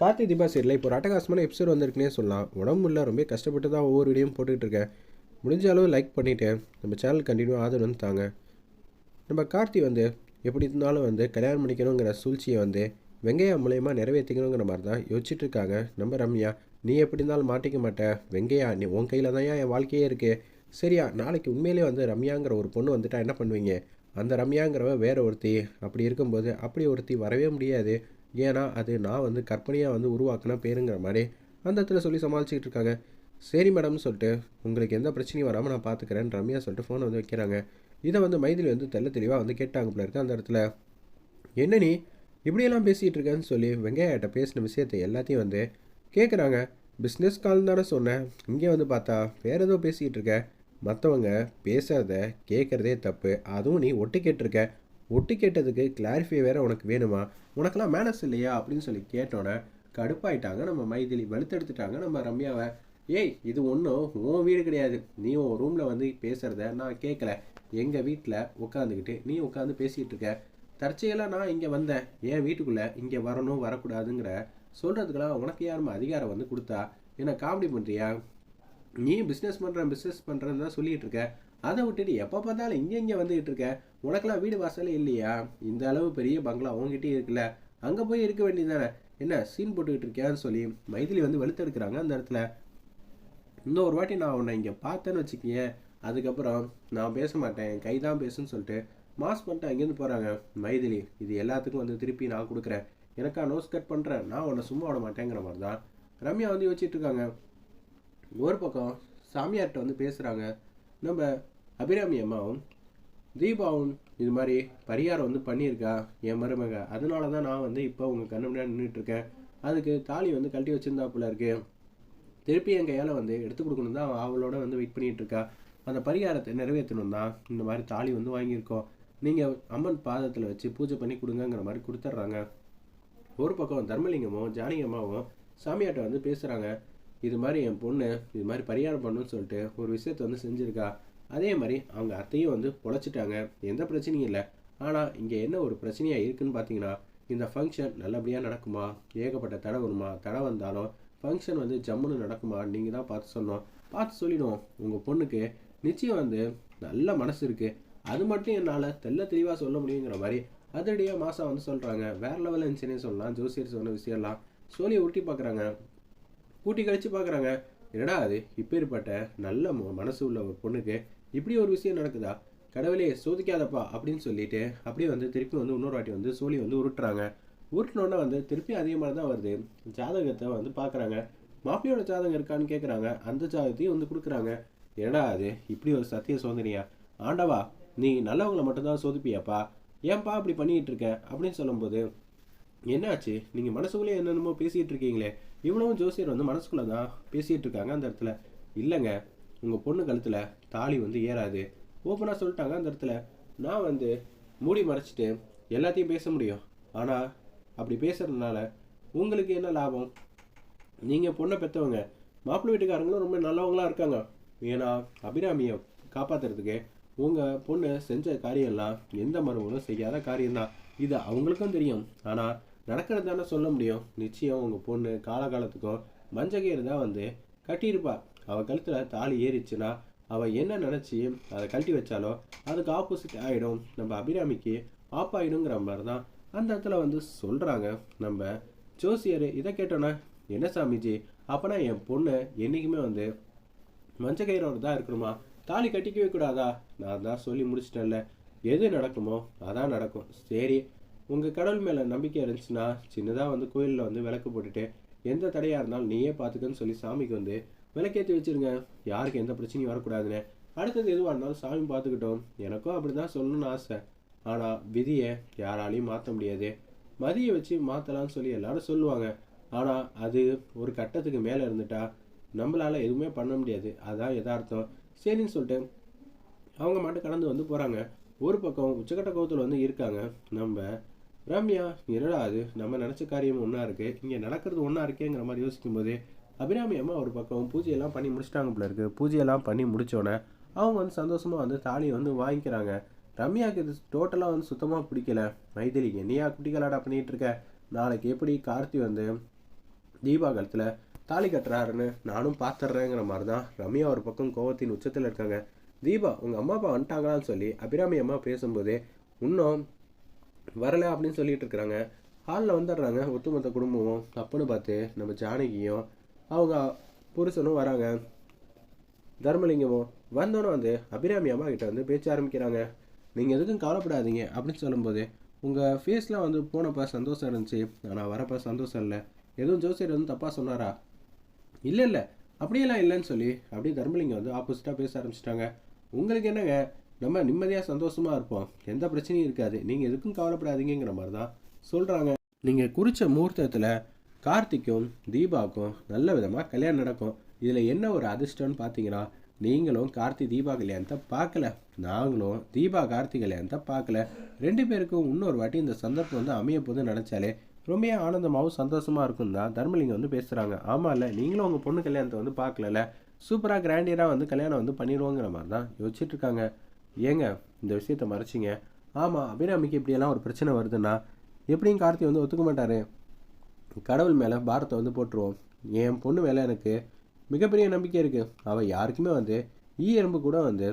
Karthi Deepa serial. இப்போ ஒரு அட்டகாசமான எபிசோட் வந்திருக்குனே சொல்லலாம். உடம்பு இல்லை ரொம்ப கஷ்டப்பட்டு தான் ஒவ்வொரு வீடியோவும் போட்டுக்கிட்டு இருக்கேன். முடிஞ்ச அளவு லைக் பண்ணிவிட்டு நம்ம சேனல் கண்டினியூ ஆதரவு வந்து தாங்க நம்ம கார்த்தி வந்து எப்படி இருந்தாலும் வந்து கல்யாணம் பண்ணிக்கணுங்கிற சூழ்ச்சியை வந்து வெங்கையா மூலயமா நிறைவேற்றிக்கணுங்கிற மாதிரி தான் யோசிச்சுட்டு இருக்காங்க. நம்ம ரம்யா நீ எப்படி இருந்தாலும் மாட்டிக்க மாட்ட. வெங்கையா நீ உன் கையில் தான் என் வாழ்க்கையே இருக்குது சரியா நாளைக்கு உண்மையிலே வந்து ரம்யாங்கிற ஒரு பொண்ணு வந்துட்டா என்ன பண்ணுவீங்க? அந்த ரம்யாங்கிறவ வேற ஒருத்தி. அப்படி இருக்கும்போது அப்படி ஒருத்தி வரவே முடியாது. ஏன்னா அது நான் வந்து கற்பனையாக வந்து உருவாக்கின பேருங்கிற மாதிரி அந்த இடத்துல சொல்லி சமாளிச்சிக்கிட்டு இருக்காங்க. சரி மேடம்னு சொல்லிட்டு உங்களுக்கு எந்த பிரச்சனையும் வராமல் நான் பார்த்துக்கிறேன் ரம்யா சொல்லிட்டு ஃபோனை வந்து வைக்கிறாங்க. இதை வந்து மைதிலி வந்து தெல்ல தெளிவாக வந்து கேட்டாங்க போல இருக்கு அந்த இடத்துல. என்ன நீ இப்படியெல்லாம் பேசிகிட்டு இருக்கேன்னு சொல்லி வெங்கையாட்ட பேசின விஷயத்தை எல்லாத்தையும் வந்து கேட்குறாங்க பிஸ்னஸ் கால் தானே சொன்னேன் இங்கே வந்து பார்த்தா வேற ஏதோ பேசிக்கிட்டு இருக்க. மற்றவங்க பேசுகிறத கேட்குறதே தப்பு. அதுவும் நீ ஒட்டு கேட்டிருக்க. ஒட்டு கேட்டதுக்கு கிளாரிஃபை வேற உனக்கு வேணுமா? உனக்கெல்லாம் மேனஸ் இல்லையா? அப்படின்னு சொல்லி கேட்டோன்னே கடுப்பாயிட்டாங்க. நம்ம மைதிலி வலுத்தெடுத்துட்டாங்க. நம்ம ரம்யாவை ஏய் இது ஒன்றும் உன் வீடு கிடையாது. நீ உன் ரூமில் வந்து பேசுகிறத நான் கேட்கல எங்கள் வீட்டில் உட்காந்துக்கிட்டு நீ உட்காந்து பேசிகிட்டு இருக்க. தற்செயலாக நான் இங்கே வந்தேன். என் வீட்டுக்குள்ளே இங்கே வரணும் வரக்கூடாதுங்கிற சொல்கிறதுக்கெல்லாம் உனக்கு யாரும் அதிகாரம் வந்து கொடுத்தா? என்ன காமெடி பண்ணுறியா நீ பிஸ்னஸ் பண்ணுறேன் பிஸ்னஸ் பண்ணுறேன்னு தான் சொல்லிகிட்டு இருக்க. அதை விட்டுட்டு எப்போ பார்த்தாலும் இங்கே இங்கே வந்துகிட்டு இருக்க உனக்கெல்லாம் வீடு வாசலே இல்லையா? இந்த அளவு பெரிய பங்களா உங்ககிட்டயே இருக்குல்ல? அங்கே போய் இருக்க வேண்டியதானே என்ன சீன் போட்டுக்கிட்டு இருக்கியான்னு சொல்லி மைதிலி வந்து வெளுத்தெடுக்கிறாங்க அந்த இடத்துல. இந்த ஒரு வாட்டி நான் உன்னை இங்கே பார்த்தேன்னு வச்சுக்கேன் அதுக்கப்புறம் நான் பேச மாட்டேன் கை தான் பேசுன்னு சொல்லிட்டு மாஸ் பண்ணிட்டு அங்கேருந்து போகிறாங்க மைதிலி இது எல்லாத்துக்கும் வந்து திருப்பி நான் கொடுக்குறேன். எனக்கா நோஸ் கட் பண்ணுறேன் நான் உன்னை சும்மா விட மாட்டேங்கிற மாதிரி தான் ரம்யா வந்து யோசிச்சுட்டு இருக்காங்க. ஒரு பக்கம் சாமியார்கிட்ட வந்து பேசுகிறாங்க நம்ம அபிராமி அம்மாவும் தீபாவும் இது மாதிரி பரிகாரம் வந்து பண்ணியிருக்கா என் மருமக. அதனால தான் நான் வந்து இப்போ உங்கள் கண்ணு முன்னாடி நின்றுட்டு இருக்கேன் அதுக்கு தாலி வந்து கழட்டி வச்சிருந்தாப்புல இருக்கு. திருப்பி என் கையால் வந்து எடுத்து கொடுக்கணும் தான் அவளோட வந்து வெயிட் பண்ணிட்டு இருக்கா அந்த பரிகாரத்தை நிறைவேற்றணும் தான் இந்த மாதிரி தாலி வந்து வாங்கியிருக்கோம். நீங்கள் அம்மன் பாதத்தில் வச்சு பூஜை பண்ணி கொடுங்கங்கிற மாதிரி கொடுத்துட்றாங்க. ஒரு பக்கம் தர்மலிங்கமும் ஜானகி அம்மாவும் சாமியாட்ட வந்து பேசுகிறாங்க இது மாதிரி என் பொண்ணு இது மாதிரி பரிகாரம் பண்ணுன்னு சொல்லிட்டு ஒரு விஷயத்தை வந்து செஞ்சுருக்கா. அதே மாதிரி அவங்க அத்தையும் வந்து பொழைச்சிட்டாங்க. எந்த பிரச்சனையும் இல்லை. ஆனால் இங்கே என்ன ஒரு பிரச்சனையாக இருக்குன்னு பார்த்தீங்கன்னா இந்த ஃபங்க்ஷன் நல்லபடியாக நடக்குமா? ஏகப்பட்ட தடை வருமா? தடை வந்தாலும் ஃபங்க்ஷன் வந்து ஜம்முன்னு நடக்குமா? நீங்கள் தான் பார்த்து சொன்னோம் பார்த்து சொல்லிடுவோம். உங்கள் பொண்ணுக்கு நிச்சயம் வந்து நல்ல மனசு இருக்குது அது மட்டும் என்னால் தெள்ள தெளிவாக சொல்ல முடியுங்கிற மாதிரி அதடியாக மாதம் வந்து சொல்கிறாங்க வேறு லெவலில் இருந்துச்சுன்னே சொல்லலாம். ஜோசியர் சொன்ன விஷயம்லாம் சொல்லி ஊட்டி பார்க்குறாங்க கூட்டி கழிச்சு பார்க்குறாங்க என்னடா அது? இப்பேற்பட்ட நல்ல மனசு உள்ள ஒரு பொண்ணுக்கு இப்படி ஒரு விஷயம் நடக்குதா? கடவுளே சோதிக்காதப்பா அப்படின்னு சொல்லிட்டு அப்படியே வந்து திருப்பி வந்து இன்னொரு வாட்டி வந்து சோழி வந்து உருட்டுறாங்க. உருட்டினோடனே வந்து திருப்பி அதே மாதிரி தான் வருது. ஜாதகத்தை வந்து பார்க்குறாங்க மாப்பிள்ளையோட ஜாதகம் இருக்கான்னு கேட்குறாங்க அந்த ஜாதகத்தையும் வந்து கொடுக்குறாங்க. என்னடா அது? இப்படி ஒரு சத்திய சோதனையா? ஆண்டவா நீ நல்லவங்களை மட்டும்தான் சோதிப்பியாப்பா? ஏன்பா இப்படி பண்ணிக்கிட்டு இருக்க? அப்படின்னு சொல்லும்போது என்னாச்சு? நீங்கள் மனசுக்குள்ளே என்னென்னமோ பேசிகிட்டு இருக்கீங்களே. இவ்வளவும் ஜோசியர் வந்து மனசுக்குள்ளே தான் பேசிகிட்டு இருக்காங்க அந்த இடத்துல. இல்லைங்க உங்கள் பொண்ணு கழுத்தில் தாலி வந்து ஏறாது. ஓப்பனாக சொல்லிட்டாங்க அந்த இடத்துல. நான் வந்து மூடி மறைச்சிட்டு எல்லாத்தையும் பேச முடியும். ஆனால் அப்படி பேசுகிறதுனால உங்களுக்கு என்ன லாபம்? நீங்கள் பொண்ணை பெற்றவங்க மாப்பிள்ளை வீட்டுக்காரங்களும் ரொம்ப நல்லவங்களா இருக்காங்க. ஏன்னா அபிராமியை காப்பாத்துறதுக்கு உங்கள் பொண்ணு செஞ்ச காரியம்லாம் எந்த மருமகளும் செய்யாத காரியம்தான். இது அவங்களுக்கும் தெரியும். ஆனால் நடக்கிறது தானே சொல்ல முடியும். நிச்சயம் உங்கள் பொண்ணு காலகாலத்துக்கும் மஞ்சகேறு தான் வந்து கட்டியிருப்பா. அவள் கழுத்தில் தாலி ஏறிச்சுன்னா அவள் என்ன நினச்சி அதை கழட்டி வச்சாலோ அதுக்கு ஆப்போசிட் ஆகிடும் நம்ம அபிராமிக்கு ஆப் ஆகிடுங்கிற மாதிரி தான் அந்த இடத்துல வந்து சொல்கிறாங்க நம்ம ஜோசியர் இதை கேட்டோன்னே என்ன சாமிஜி? அப்போனா என் பொண்ணு என்றைக்குமே வந்து மஞ்ச தான் இருக்கணுமா? தாலி கட்டிக்கவே கூடாதா? நான் தான் சொல்லி முடிச்சிட்டேன்ல. எது நடக்குமோ அதான் நடக்கும். சரி உங்கள் கடவுள் மேலே நம்பிக்கை இருந்துச்சுன்னா சின்னதாக வந்து கோயிலில் வந்து விளக்கு போட்டுட்டு எந்த தடையாக இருந்தாலும் நீயே பார்த்துக்கன்னு சொல்லி சாமிக்கு வந்து விளக்கேற்றி வச்சிருங்க. யாருக்கு எந்த பிரச்சனையும் வரக்கூடாதுன்னு. அடுத்தது எதுவாக இருந்தாலும் சாமி பார்த்துக்கிட்டோம் எனக்கும் அப்படி தான் சொல்லணும்னு ஆசை. ஆனால் விதியை யாராலையும் மாற்ற முடியாது. மதியை வச்சு மாற்றலாம்னு சொல்லி எல்லாரும் சொல்லுவாங்க. ஆனால் அது ஒரு கட்டத்துக்கு மேலே இருந்துட்டா நம்மளால் எதுவுமே பண்ண முடியாது. அதான் எதார்த்தம் சரின்னு சொல்லிட்டு அவங்க மட்டும் கடந்து வந்து போகிறாங்க ஒரு பக்கம் உச்சக்கட்ட கோவத்தில் வந்து இருக்காங்க. நம்ம ரம்யா என்னடா அது? நம்ம நினச்ச காரியம் ஒன்றா இருக்குது இங்கே நடக்கிறது ஒன்றா இருக்கேங்கிற மாதிரி யோசிக்கும்போது அபிராமி அம்மா ஒரு பக்கம் பூஜையெல்லாம் பண்ணி முடிச்சிட்டாங்க போல இருக்குது பூஜையெல்லாம் பண்ணி முடித்தோடனே அவங்க வந்து சந்தோஷமாக வந்து தாலியை வந்து வாங்கிக்கிறாங்க. ரம்யாவுக்கு இது டோட்டலாக வந்து சுத்தமாக பிடிக்கல. மைதிலி என்னையா குட்டிகளாடா பண்ணிகிட்டு இருக்க? நாளைக்கு எப்படி கார்த்தி வந்து தீபா காலத்தில் தாலி கட்டுறாருன்னு நானும் பார்த்துட்றேங்கிற மாதிரி தான் ரம்யா ஒரு பக்கம் கோவத்தின் உச்சத்தில் இருக்காங்க. தீபா உங்கள் அம்மா அப்பா வந்துட்டாங்களான்னு சொல்லி அபிராமி அம்மா பேசும்போதே இன்னும் வரலை அப்படின்னு சொல்லிட்டு இருக்கிறாங்க. ஹாலில் வந்துடுறாங்க. ஒட்டுமொத்த குடும்பமும் அப்பன்னு பார்த்து நம்ம ஜானகியும் அவங்க புருஷனும் வராங்க. தர்மலிங்கமும் வந்தோன்னே வந்து அபிராமி அம்மா கிட்ட வந்து பேச்ச ஆரம்பிக்கிறாங்க. நீங்கள் எதுக்கும் கவலைப்படாதீங்க அப்படின்னு சொல்லும்போது உங்கள் ஃபேஸ்லாம் வந்து போனப்போ சந்தோஷம் இருந்துச்சு. ஆனால் வரப்போ சந்தோஷம் இல்லை. எதுவும் ஜோசியர் வந்து தப்பாக சொன்னாரா? இல்லை இல்லை. அப்படியெல்லாம் இல்லைன்னு சொல்லி அப்படியே தர்மலிங்கம் வந்து ஆப்போசிட்டாக பேச ஆரம்பிச்சிட்டாங்க. உங்களுக்கு என்னங்க? நம்ம நிம்மதியாக சந்தோஷமாக இருப்போம். எந்த பிரச்சனையும் இருக்காது. நீங்கள் எதுக்கும் கவலைப்படாதீங்கிற மாதிரி தான் சொல்கிறாங்க நீங்கள் குறித்த முகூர்த்தத்தில் கார்த்திக்கும் தீபாவுக்கும் நல்ல விதமாக கல்யாணம் நடக்கும். இதில் என்ன ஒரு அதிர்ஷ்டம்னு பார்த்தீங்கன்னா நீங்களும் கார்த்தி தீபா கல்யாணத்தை பார்க்கல நாங்களும் தீபா கார்த்தி கல்யாணத்தை பார்க்கல ரெண்டு பேருக்கும் இன்னொரு வாட்டி இந்த சந்தர்ப்பம் வந்து அமைய போது நினச்சாலே ரொம்ப ஆனந்தமாகவும் சந்தோஷமாக இருக்கும் தான் தர்மலிங்கம் வந்து பேசுகிறாங்க ஆமாம் இல்லை நீங்களும் உங்கள் பொண்ணு கல்யாணத்தை வந்து பார்க்கல சூப்பராக கிராண்டியராக வந்து கல்யாணம் வந்து பண்ணிடுவோங்கிற மாதிரி தான் யோசிச்சுட்ருக்காங்க ஏங்க இந்த விஷயத்தை மறைச்சிங்க. ஆமாம் அபிராமிக்கு இப்படியெல்லாம் ஒரு பிரச்சனை வருதுன்னா எப்படியும் கார்த்தி வந்து ஒத்துக்க மாட்டார். கடவுள் மேலே பாரத்தை வந்து போட்டுருவோம். என் பொண்ணு மேலே எனக்கு மிகப்பெரிய நம்பிக்கை இருக்குது அவள் யாருக்குமே வந்து ஈ எறும்பு கூட வந்து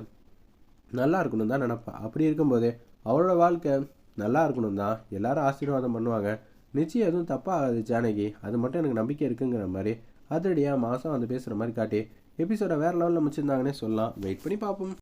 நல்லா இருக்கணும் தான் நினப்பா. அப்படி இருக்கும்போது அவளோட வாழ்க்கை நல்லா இருக்கணும் தான் எல்லாரும் ஆசீர்வாதம் பண்ணுவாங்க. நிச்சயம் எதுவும் தப்பாகாது ஜானகி. அது மட்டும் எனக்கு நம்பிக்கை இருக்குங்கிற மாதிரி அதிரடியாக மாதம் வந்து பேசுகிற மாதிரி காட்டி எபிசோட வேறு லெவலில் முடிச்சிருந்தாங்கன்னே சொல்லலாம். வெயிட் பண்ணி பார்ப்போம்.